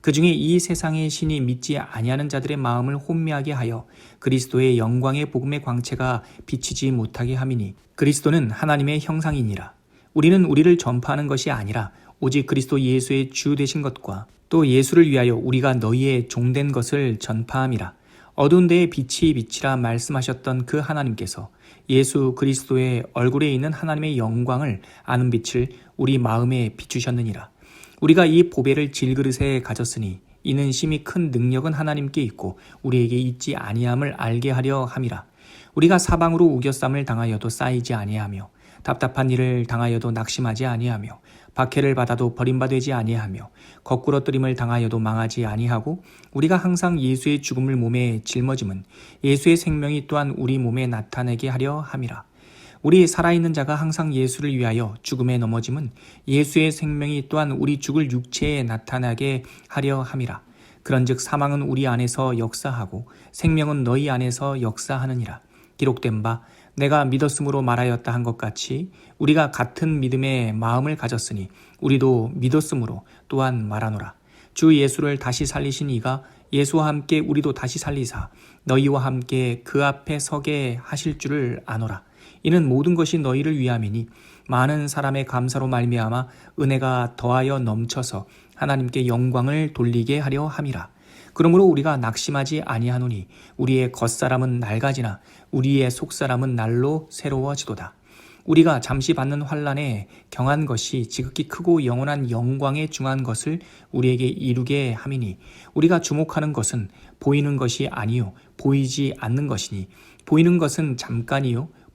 그 중에 이 세상의 신이 믿지 아니하는 자들의 마음을 혼미하게 하여 그리스도의 영광의 복음의 광채가 비치지 못하게 함이니 그리스도는 하나님의 형상이니라. 우리는 우리를 전파하는 것이 아니라 오직 그리스도 예수의 주 되신 것과 또 예수를 위하여 우리가 너희의 종된 것을 전파함이라. 어두운 데에 빛이 빛이라 말씀하셨던 그 하나님께서 예수 그리스도의 얼굴에 있는 하나님의 영광을 아는 빛을 우리 마음에 비추셨느니라. 우리가 이 보배를 질그릇에 가졌으니 이는 심히 큰 능력은 하나님께 있고 우리에게 있지 아니함을 알게 하려 함이라. 우리가 사방으로 우겨쌈을 당하여도 쌓이지 아니하며 답답한 일을 당하여도 낙심하지 아니하며 박해를 받아도 버림받지 아니하며 거꾸러뜨림을 당하여도 망하지 아니하고 우리가 항상 예수의 죽음을 몸에 짊어짐은 예수의 생명이 또한 우리 몸에 나타내게 하려 함이라. 우리 살아있는 자가 항상 예수를 위하여 죽음에 넘어짐은 예수의 생명이 또한 우리 죽을 육체에 나타나게 하려 함이라. 그런즉 사망은 우리 안에서 역사하고 생명은 너희 안에서 역사하느니라. 기록된 바 내가 믿었으므로 말하였다 한 것 같이 우리가 같은 믿음의 마음을 가졌으니 우리도 믿었으므로 또한 말하노라. 주 예수를 다시 살리신 이가 예수와 함께 우리도 다시 살리사 너희와 함께 그 앞에 서게 하실 줄을 아노라. 이는 모든 것이 너희를 위함이니 많은 사람의 감사로 말미암아 은혜가 더하여 넘쳐서 하나님께 영광을 돌리게 하려 함이라. 그러므로 우리가 낙심하지 아니하노니 우리의 겉사람은 낡아지나 우리의 속사람은 날로 새로워지도다. 우리가 잠시 받는 환란에 경한 것이 지극히 크고 영원한 영광에 중한 것을 우리에게 이루게 함이니 우리가 주목하는 것은 보이는 것이 아니요 보이지 않는 것이니 보이는 것은 잠깐이요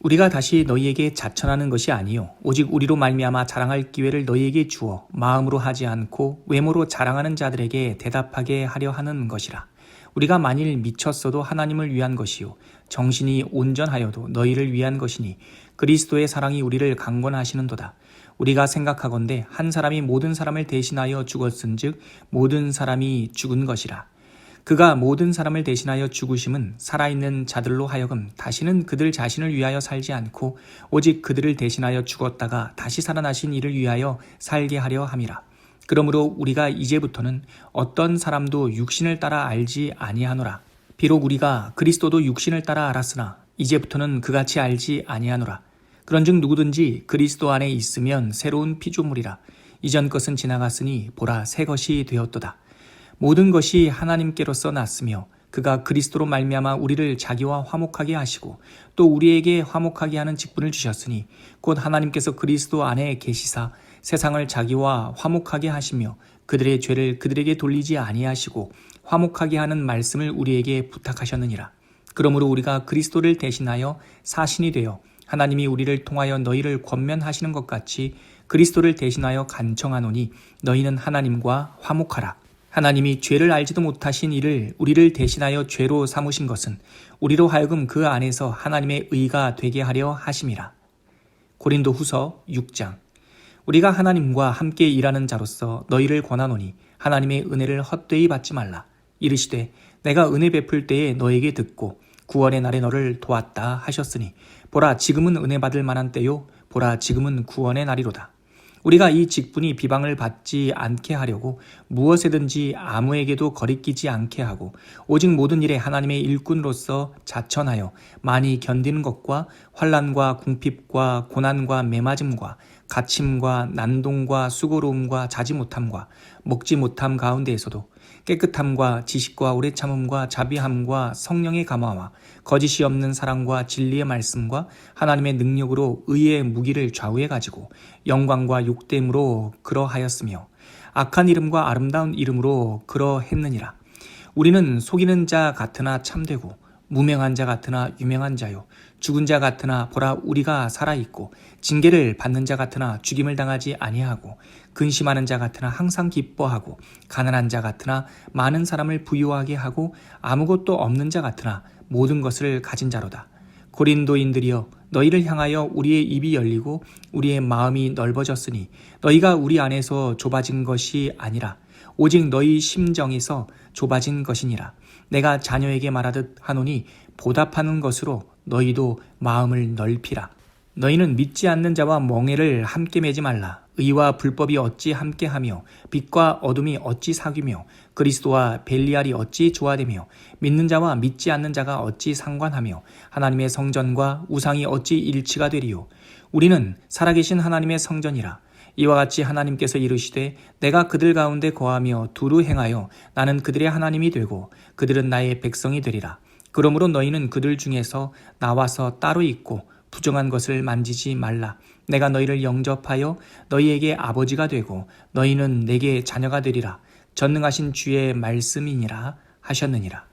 우리가 다시 너희에게 자천하는 것이 아니요 오직 우리로 말미암아 자랑할 기회를 너희에게 주어 마음으로 하지 않고 외모로 자랑하는 자들에게 대답하게 하려 하는 것이라. 우리가 만일 미쳤어도 하나님을 위한 것이요 정신이 온전하여도 너희를 위한 것이니 그리스도의 사랑이 우리를 강권하시는도다. 우리가 생각하건대 한 사람이 모든 사람을 대신하여 죽었은즉 모든 사람이 죽은 것이라. 그가 모든 사람을 대신하여 죽으심은 살아있는 자들로 하여금 다시는 그들 자신을 위하여 살지 않고 오직 그들을 대신하여 죽었다가 다시 살아나신 이를 위하여 살게 하려 함이라. 그러므로 우리가 이제부터는 어떤 사람도 육신을 따라 알지 아니하노라. 비록 우리가 그리스도도 육신을 따라 알았으나 이제부터는 그같이 알지 아니하노라. 그런즉 누구든지 그리스도 안에 있으면 새로운 피조물이라. 이전 것은 지나갔으니 보라 새 것이 되었도다. 모든 것이 하나님께로서 났으며 그가 그리스도로 말미암아 우리를 자기와 화목하게 하시고 또 우리에게 화목하게 하는 직분을 주셨으니 곧 하나님께서 그리스도 안에 계시사 세상을 자기와 화목하게 하시며 그들의 죄를 그들에게 돌리지 아니하시고 화목하게 하는 말씀을 우리에게 부탁하셨느니라. 그러므로 우리가 그리스도를 대신하여 사신이 되어 하나님이 우리를 통하여 너희를 권면하시는 것 같이 그리스도를 대신하여 간청하노니 너희는 하나님과 화목하라. 하나님이 죄를 알지도 못하신 이를 우리를 대신하여 죄로 삼으신 것은 우리로 하여금 그 안에서 하나님의 의가 되게 하려 하심이라. 고린도 후서 6장. 우리가 하나님과 함께 일하는 자로서 너희를 권하노니 하나님의 은혜를 헛되이 받지 말라. 이르시되 내가 은혜 베풀 때에 너에게 듣고 구원의 날에 너를 도왔다 하셨으니 보라 지금은 은혜 받을 만한 때요 보라 지금은 구원의 날이로다. 우리가 이 직분이 비방을 받지 않게 하려고 무엇에든지 아무에게도 거리끼지 않게 하고 오직 모든 일에 하나님의 일꾼으로서 자천하여 많이 견디는 것과 환란과 궁핍과 고난과 매맞음과 갇힘과 난동과 수고로움과 자지 못함과 먹지 못함 가운데에서도 깨끗함과 지식과 오래 참음과 자비함과 성령의 감화와 거짓이 없는 사랑과 진리의 말씀과 하나님의 능력으로 의의 무기를 좌우해 가지고 영광과 욕됨으로 그러하였으며 악한 이름과 아름다운 이름으로 그러했느니라. 우리는 속이는 자 같으나 참되고 무명한 자 같으나 유명한 자요 죽은 자 같으나 보라 우리가 살아 있고 징계를 받는 자 같으나 죽임을 당하지 아니하고 근심하는 자 같으나 항상 기뻐하고 가난한 자 같으나 많은 사람을 부유하게 하고 아무것도 없는 자 같으나 모든 것을 가진 자로다 고린도인들이여 너희를 향하여 우리의 입이 열리고 우리의 마음이 넓어졌으니 너희가 우리 안에서 좁아진 것이 아니라 오직 너희 심정에서 좁아진 것이니라. 내가 자녀에게 말하듯 하노니 보답하는 것으로 너희도 마음을 넓히라. 너희는 믿지 않는 자와 멍해를 함께 매지 말라. 의와 불법이 어찌 함께하며 빛과 어둠이 어찌 사귀며 그리스도와 벨리알이 어찌 조화되며 믿는 자와 믿지 않는 자가 어찌 상관하며 하나님의 성전과 우상이 어찌 일치가 되리요. 우리는 살아계신 하나님의 성전이라. 이와 같이 하나님께서 이르시되 내가 그들 가운데 거하며 두루 행하여 나는 그들의 하나님이 되고 그들은 나의 백성이 되리라. 그러므로 너희는 그들 중에서 나와서 따로 있고 부정한 것을 만지지 말라. 내가 너희를 영접하여 너희에게 아버지가 되고 너희는 내게 자녀가 되리라. 전능하신 주의 말씀이니라 하셨느니라.